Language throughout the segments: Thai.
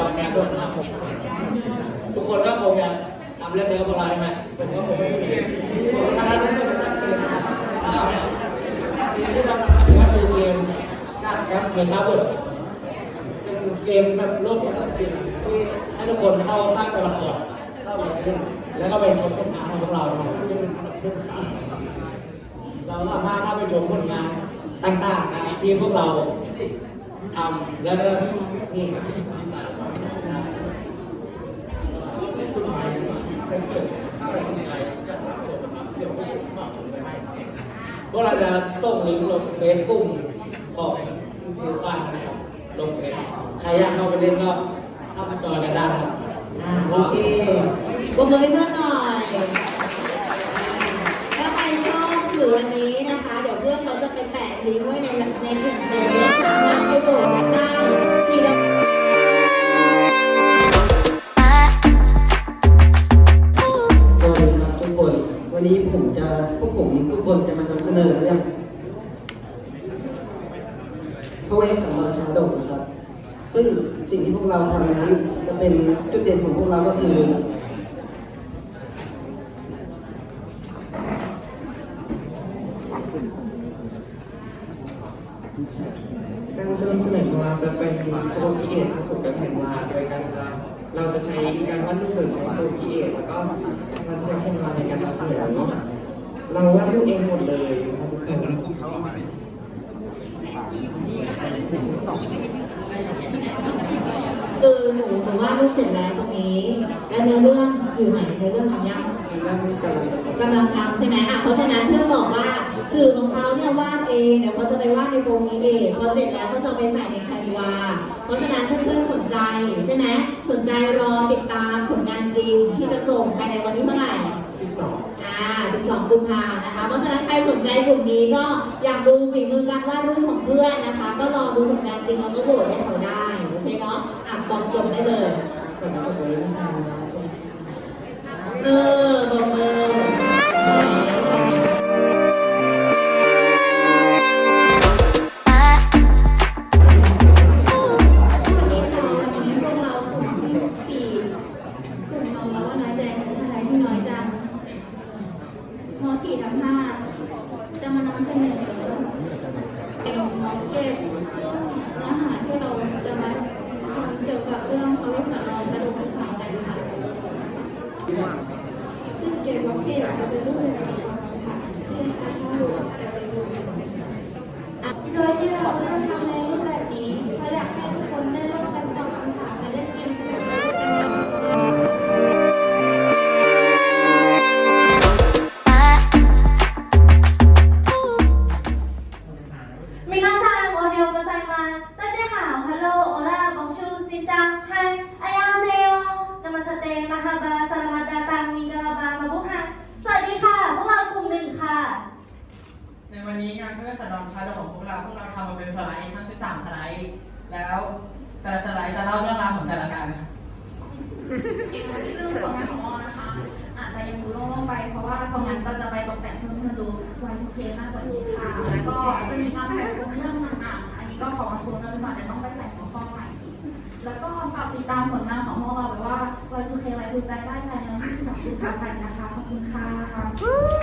วางงานด้วยนะครับผมทุกคนก็คงจะทำเรื่องเดียวกับเราใช่ไหมผมก็คงไม่มีผมทำเรื่องเดียวกันเลยนะที่เราทำก็คือเกมการแอปเมตาเวิร์ดเป็นเกมแบบโลกความจริงที่ให้ทุกคนเข้าสร้างตัวละครเข้าไปเล่นแล้วก็ไปชมผลงานของพวกเราเรางๆเราสามารถเข้าไปชมผลงานต่างๆนะที่พวกเราทำแล้วก็นี่พวกเรา จะส่งลิงก์ลงเฟซบุ๊กของฟิวฟันนะครับ ลงเฟซใครอยากเข้าไปเล่นก็เข้ามาจอยกันได้ครับอ่าโอเคปรบมือให้เพื่อนหน่อยถ้าใครชอบสื่อวันนี้นะคะ เดี๋ยวเพื่อนเราจะไปแปะลิงก์ไว้ในในกลุ่มเฟซ พระเวสสันดรชาดกนะครับ ซึ่งสิ่งที่พวกเราทำนั้นจะเป็นจุดเด่นของพวกเราก็คือการสนับสนุนของเราจะเป็นโปรพีเอทผสมกับแผ่นวาโดยการเราจะใช้การวาดรูปโดยใช้โปรพีเอทแล้วก็เราจะใช้แผ่นวาในการนำเสนอเราวาดรูปเองหมดเลยนะครับทุกคน คือ หนูหนูว่าดรูปเสร็จแล้วตรงนี้ แล้วเนื้อเรื่องอยู่ไหนเนื้อเรื่องทำยังเรื่องกำลังกำลังทำใช่ไหมอะเพราะฉะนั้นเพื่อนบอกว่าสื่อของเขาเนี่ยวาดเองเดี๋ยวเขาจะไปวาดในโปรมีเองพอเสร็จแล้วเขาจะเอาไปใส่ในแคนวา เพราะฉะนั้นเพื่อนๆสนใจใช่ไหมสนใจรอติดตามผลงานจริงที่จะส่งภายในวันที่เท่าไหร่12อ่า12กุมภานะคะ เพราะฉะนั้นใครสนใจกลุ่มนี้ก็อยากดูฝีมือการวาดรูปของเพื่อนนะคะ ก็รอดูผลงานจริงแล้วก็โหวตให้เขาได้ โอเคเนาะ อะฟองจบได้เลยก่อนจะจบเลยนะครับเออตบมือ เรื่องของงานของมอ้นะคะอาจจะยังดูโล่งๆไป เพราะว่าของงานก็จะไปตกแต่งเพื่อให้มันดูวายทุกเคมากกว่านี้ค่ะ แล้วก็จะมีการแบ่งเรื่องต่างๆอันนี้ก็ขอมาทวนกันก่อนแต่ต้องไปใส่หัวข้อใหม่อีกแล้วก็ฝากติดตามผลงานของพวกเราไว้ว่าวายทุกเคไว้ดูใจได้ภายในวันที่12กุมภาพันธ์นะคะขอบคุณค่ะ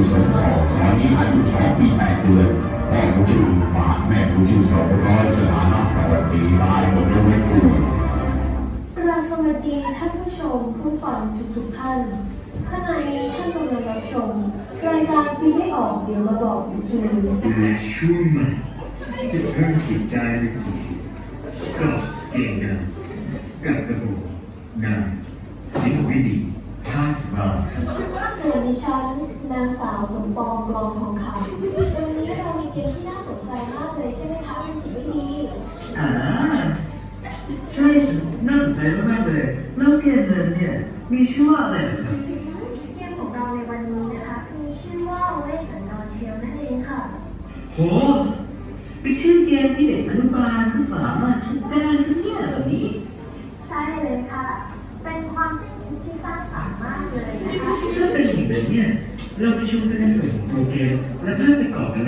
ชื่อสมพรตอนนี้อายุสองปีแปดเดือนพ่อผู้ชื่อบาแม่ผู้ชื่อสองร้อยสถานะต่อปีตายหมดยกเว้นกูดีท่านผู้ชมผู้ฟังทุกๆท่านขณะนี้ท่านกำลังรับชมรายการที่ไม่ออกเดี๋ยวมาบอกอีกทีและช่วงใหม่จะเพิ่มจิตใจดีก็เก่งงานกับกระโดดงานสิ่งวิดีพลาดมา ดิฉันนางสาวสมปองกลองทองคำวันนี้เรามีเกมที่น่าสนใจมากเลยใช่ไหมคะคุณจิตวิธีอ่าใช่น่าสนใจมากๆเลยแล้วเกมนั้นเนี่ยมีชื่อว่าอะไรเหรอครับเกมของเราในวันนี้นะคะมีชื่อว่าเวทสันดรเทลนั่นเองค่ะโหเป็นชื่อเกมที่เด็กอนุบาลก็สามารถ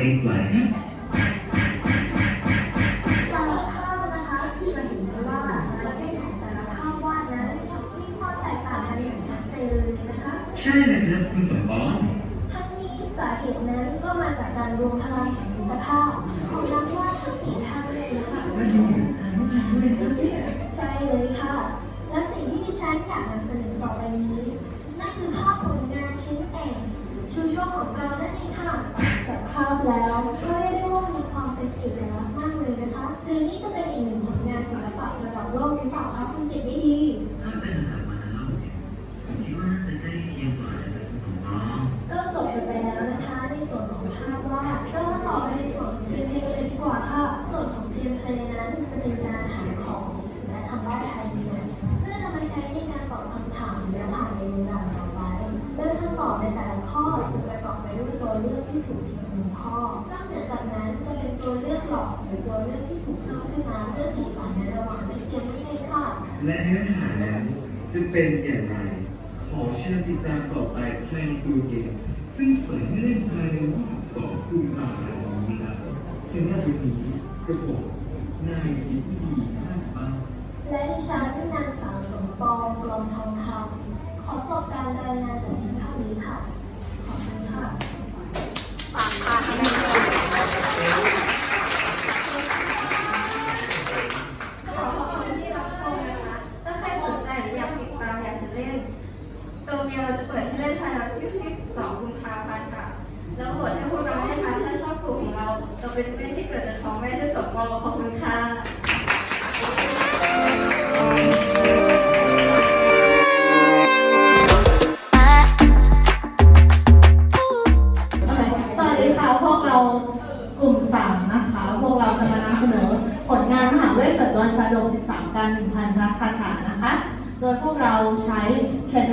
ยนะคะใช่เลยครับคุณสมปองทั้งนี้สาเหตุนั้นก็มาจากการรวมพลังแห่งมิตรภาพของนักวาดทั้งสี่ท่านเลยนะคะ จะเป็นอย่างไร ขอเชิญติดตามต่อไปแพลนดูเกมซึ่งเปิดให้เล่นภายในวันที่12กุมภาพันธ์นี้ครับซึ่งในวันนี้กระผมนายยินดีท่านฟังและดิฉันนางสาวสมปองกลมทองคำขอจบการรายงานจากที่เท่านี้ค่ะ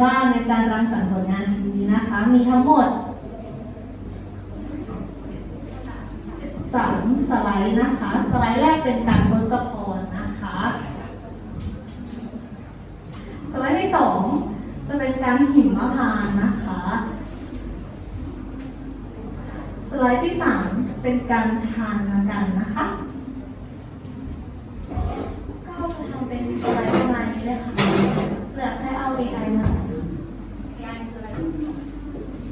วาในการรังสรรค์ผลงานชิ้นนี้นะคะ มีทั้งหมดสามสไลด์นะคะ สไลด์แรกเป็นการทศพรนะคะ สไลด์ที่สองจะเป็นการหิมพานนะคะ สไลด์ที่สามเป็นการทานกันนะคะ ก็จะทำเป็นสไลด์ประมาณนี้เลยค่ะเหลือแค่เอา AI มา AI คืออะไร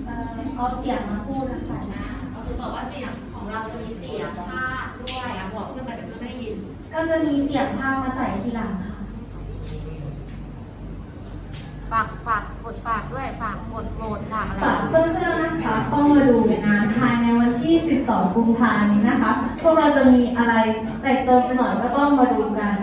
เอ่อเอาเสียงมาพูดนะคะ ก็คือบอกว่าเสียงของเราจะมีเสียงภาคด้วยอะบอกเพื่อนไปแต่เพื่อนไม่ได้ยิน ก็จะมี เสียงภาพมาใส่ทีหลังค่ะ ฝากฝากกดฝากด้วยฝากกดโหวตฝากอะไร ฝากเพื่อนๆนะคะต้องมาดูงานภายในวันที่ 12 กุมภาพันธ์นี้นะคะ พวกเราจะมีอะไรแตกเติมไปหน่อยก็ต้องมาดูกัน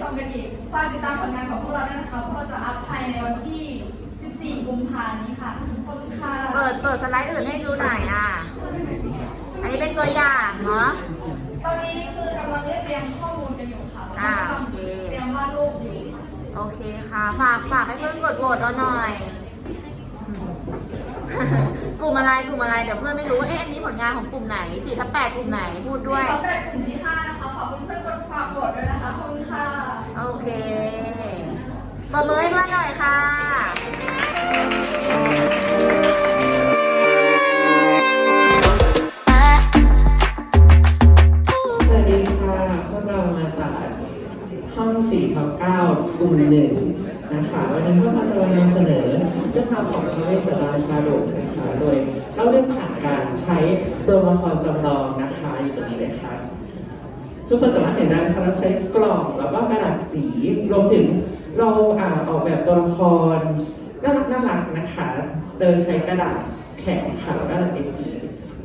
ชมกันอีกฝากติดตามผลงานของพวกเราด้วยนะคะเพราะเราจะอัพภายในวันที่ 14 กุมภาพันธ์นี้ค่ะขอบคุณค่ะ เปิดเปิดสไลด์อื่นให้ดูหน่อยอะ อันนี้เป็นตัวอย่างเนาะ ตอนนี้คือกำลังเรียบเรียงข้อมูลกันอยู่ค่ะแล้วอ่าก็โอเค เตรียมวาดรูปอยู่ โอเคค่ะ ฝากฝากให้เพื่อนกดโหวตเราหน่อย กลุ่มอะไรกลุ่มอะไรเดี๋ยวเพื่อนไม่รู้ว่าเอ๊ะอันนี้ผลงานของกลุ่มไหนสี่ทับแปดกลุ่มไหนพูดด้วย ขอแปดกลุ่มที่ห้านะคะ ขอบคุณเพื่อนกดฝากกดด้วยนะคะขอบคุณค่ะโอ เคปรบมือให้เพื่อหน่อยค่ะสวัสดีค่ะ พวกเรามาจากห้อง4ทับ9กลุ่มหนึ่งนะคะวันนี้กเราจะมานำเสนอเรื่องราวของพระเวสสันดรชาดกนะคะโดยเล่าเรื่องผ่านการใช้ตัวละครจำลองนะคะอยู่ตรงนี้เลยค่ะ ทุกคนสามารถเห็นได้นะคะเราใช้กล่องแล้วก็กระดาษสีรวมถึงเราอ่าออกแบบตัวละครน่ารักน่ารักนะคะโดยใช้กระดาษแข็งค่ะแล้วก็เป็นสี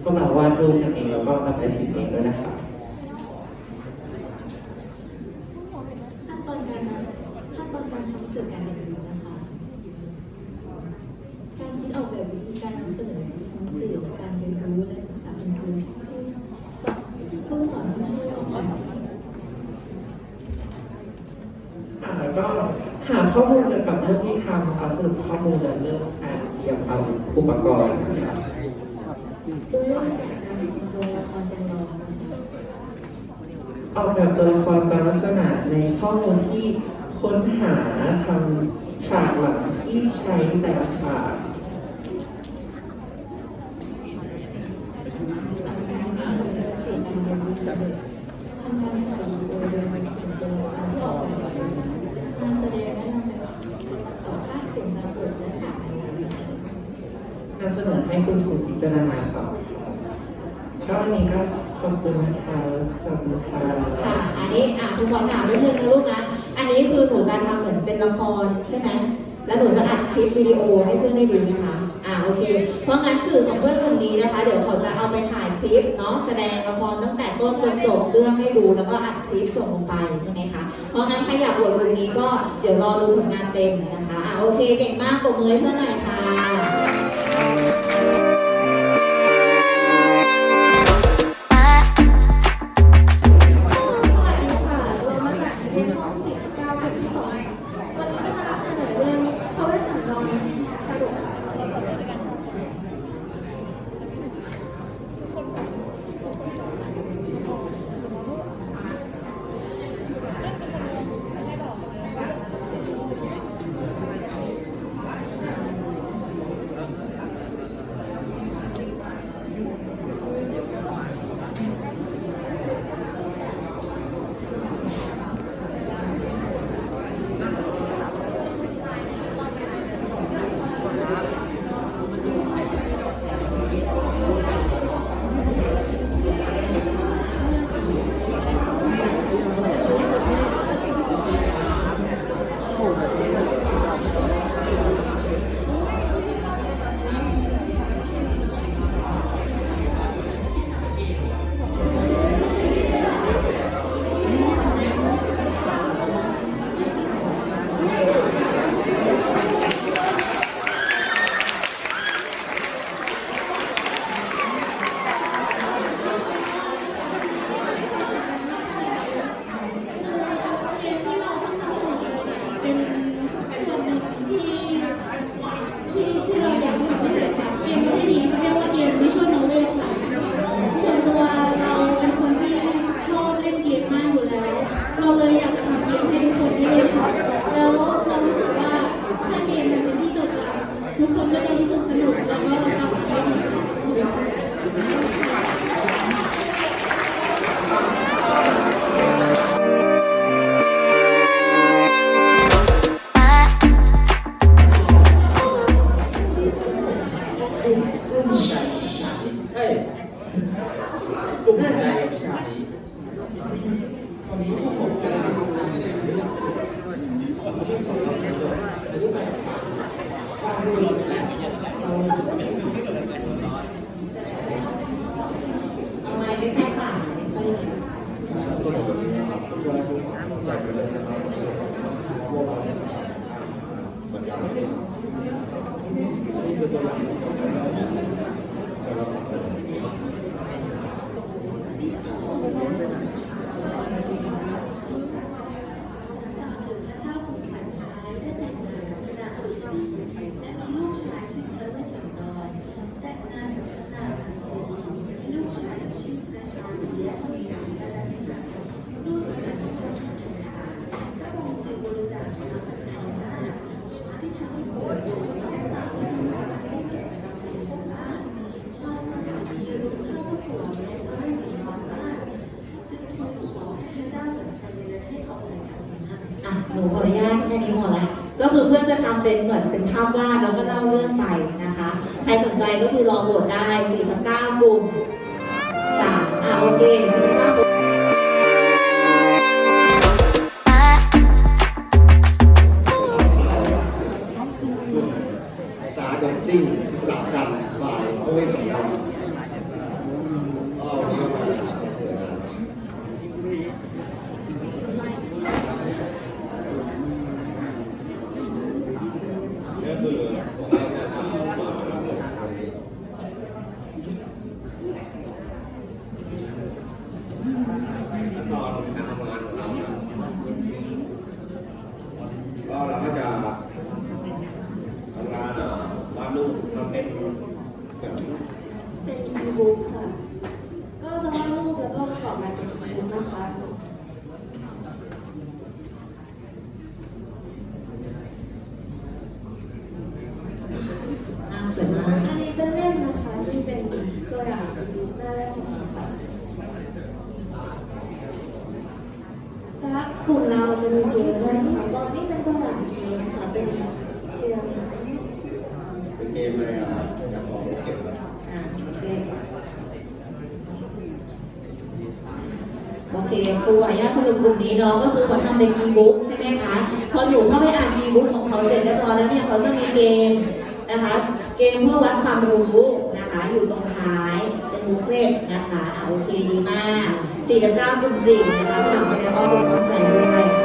พวกเราวาดรูปกันเองแล้วก็ระบายสีเองด้วยนะคะขั้นตอนการขั้นตอนการทำสื่อการเรียนรู้นะคะ การคิดออกแบบวิธีการนำเสนอการเรียนรู้และทักษะเป็นพื้นผู้สอนผู้ช่วยออกแบบ อ่าก็หาข้อมูลเกับเรื่องที่ทำนะคะสรุปข้อมูลและเรื่องการเตรียมเอาอุปกรณ์นะคะโดยเริ่มจากการทำตัวละครจำลองออกแบบตัวละครตามลักษณะในข้อมูลที่ค้นหาทำฉากหลังที่ใช้แต่ละฉาก หลังจากนั้นเราจะเสียการเรียนรู้สำเร็จทำการถ่ายวิดีโอโดยมันเป็นตัวละครที่ออกแบบมาการแสดงและนำไปต่อภาพเสียงตามบทและฉากในหนัง นำ เสนอให้คุณครูพิจารณาต่อก็วันนี้ก็ขอบคุณนะคะขอบคุณค่ะค่ะอันนี้อะคุณขอถามนิดนึงนะลูกนะ อันนี้คือหนูจะทำเหมือนเป็นละครใช่ไหมแล้วหนูจะอัดคลิปวิดีโอให้เพื่อนได้ดูนะคะ อ่าโอเค เพราะงั้นสื่อของเพื่อนคนนี้นะคะ เดี๋ยวเขาจะเอาไปถ่ายคลิปเนาะแสดงละครตั้งแต่ต้นจนจบเรื่องให้ดูแล้วก็อัดคลิปส่งลงไปใช่ไหมคะ เพราะงั้นใครอยากบทกลุ่มนี้ก็เดี๋ยวรอดูผลงานเต็มนะคะ อ่าโอเคเก่งมากปรบมือให้เพื่อนหน่อยค่ะ เป็นเหมือนเป็นภาพวาดแล้วก็เล่าเรื่องไปนะคะ ใครสนใจก็คือลองโหวตได้4ทับ9กลุ่ม3อะโอเค4 แบบ เป็นอีบุ๊กค่ะ ก็จะวาดรูปแล้วก็ประกอบลายเป็นอีบุ๊กนะคะ อะสวยมาก อันนี้เป็นเล่มนะคะที่เป็นตัวอย่างอีบุ๊กหน้าแรกของเราค่ะและกลุ่มเราจะมีเกมด้วยนะคะก็นี่เป็นตัวอย่างเกมนะคะเป็นเกม เป็นเกมอะไรอะอยากบอกเก็บแบบ อะโอเคโอ เคครูอนุญาตสรุปกลุ่มนี้เนาะก็คือเขาทำเป็นอีบุ๊กใช่ไหมคะพอหนูเข้าไปอ่านอีบุ๊กของเขาเสร็จเรียบร้อยแล้วเนี่ยเขาจะมีเกมนะคะ เกมเพื่อวัดความรู้นะคะ อยู่ตรงท้ายเป็นบุ๊กเล็กนะคะโอเคดีมาก4 9กลุ่ม4นะคะฝากไว้ในอ้อมอกอ้อมใจด้วย